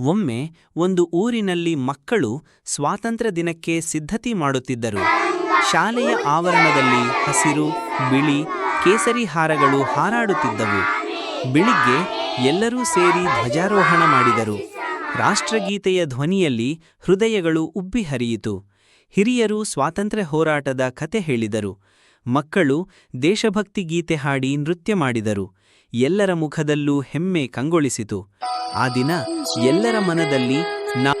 ಒಮ್ಮೆ ಒಂದು ಊರಿನಲ್ಲಿ ಮಕ್ಕಳು ಸ್ವಾತಂತ್ರ್ಯ ದಿನಕ್ಕೆ ಸಿದ್ಧತೆ ಮಾಡುತ್ತಿದ್ದರು. ಶಾಲೆಯ ಆವರಣದಲ್ಲಿ ಹಸಿರು, ಬಿಳಿ, ಕೇಸರಿ ಹಾರಗಳು ಹಾರಾಡುತ್ತಿದ್ದವು. ಬೆಳಿಗ್ಗೆ ಎಲ್ಲರೂ ಸೇರಿ ಧ್ವಜಾರೋಹಣ ಮಾಡಿದರು. ರಾಷ್ಟ್ರಗೀತೆಯ ಧ್ವನಿಯಲ್ಲಿ ಹೃದಯಗಳು ಉಬ್ಬಿ ಹರಿಯಿತು. ಹಿರಿಯರು ಸ್ವಾತಂತ್ರ್ಯ ಹೋರಾಟದ ಕತೆ ಹೇಳಿದರು. ಮಕ್ಕಳು ದೇಶಭಕ್ತಿ ಗೀತೆ ಹಾಡಿ ನೃತ್ಯ ಮಾಡಿದರು. ಎಲ್ಲರ ಮುಖದಲ್ಲೂ ಹೆಮ್ಮೆ ಕಂಗೊಳಿಸಿತು. ಆ ದಿನ ಎಲ್ಲರ ಮನದಲ್ಲಿ ನಾ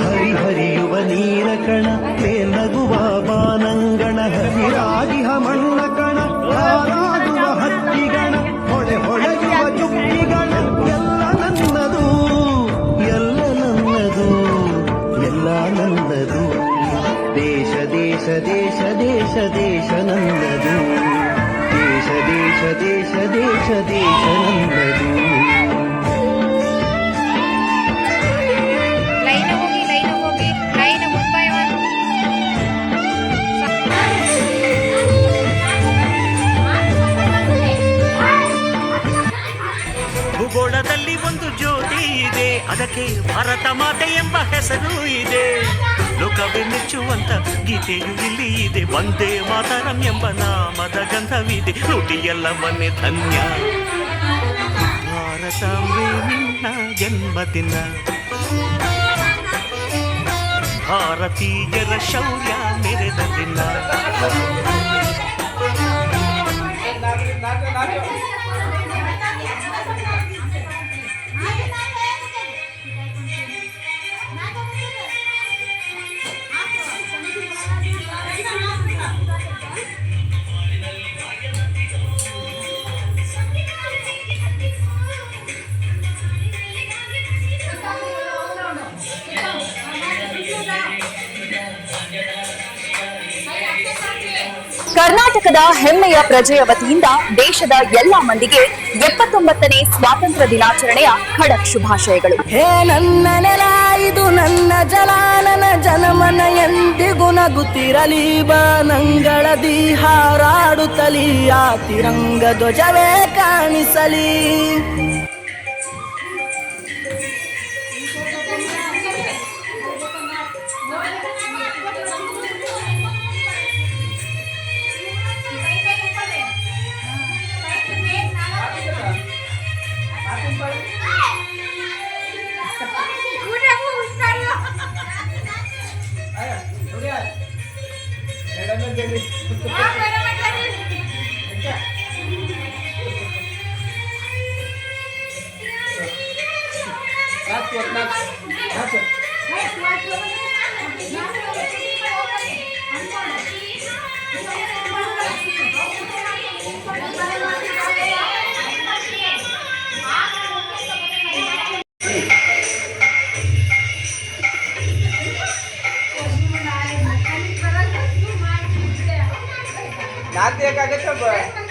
ಹರಿಹರಿಯುವ ನೀರ ಕಣ ನಗುವ ಬಾನಂಗಣ ಹಸಿರಾಗಿಹ ಮಣ್ಣ ಕಣ ದೇಶ ದೇಶ ದೇಶ ದೇಶ ದೇಶ ಅದಕ್ಕೆ ಭಾರತ ಮಾತೆ ಎಂಬ ಹೆಸರು ಇದೆ ಲೋಕವೇ ಮೆಚ್ಚುವಂತ ಗೀತೆಯು ಇಲ್ಲಿ ಇದೆ ಒಂದೇ ಮಾತರಂ ಎಂಬ ನಾಮದ ಗಂಧವಿದೆ ನುಡಿಯೆಲ್ಲವನ್ನೇ ಧನ್ಯ ಭಾರತಾಂಬೆ ನಿನ್ನ ಜನ್ಮದಿನ ಭಾರತೀಯರ ಶೌರ್ಯ ಮೆರೆದ ದಿನ ಕರ್ನಾಟಕದ ಹೆಮ್ಮೆಯ ಪ್ರಜೆಯ ವತಿಯಿಂದ ದೇಶದ ಎಲ್ಲ ಮಂದಿಗೆ ಎಪ್ಪತ್ತೊಂಬತ್ತನೇ ಸ್ವಾತಂತ್ರ್ಯ ದಿನಾಚರಣೆಯ ಖಡಕ್ ಶುಭಾಶಯಗಳು. ಹೇ ನನ್ನ ನನ್ನ ಜಲಾನನ ಜನಮನ ಎಂದಿಗೂ ನಗುತ್ತಿರಲಿ. ಹಾರಾಡುತ್ತಲಿ ಆ Tiranga ಧ್ವಜವೇ ಕಾಣಿಸಲಿ. That's what, that's, that's it. Barbara.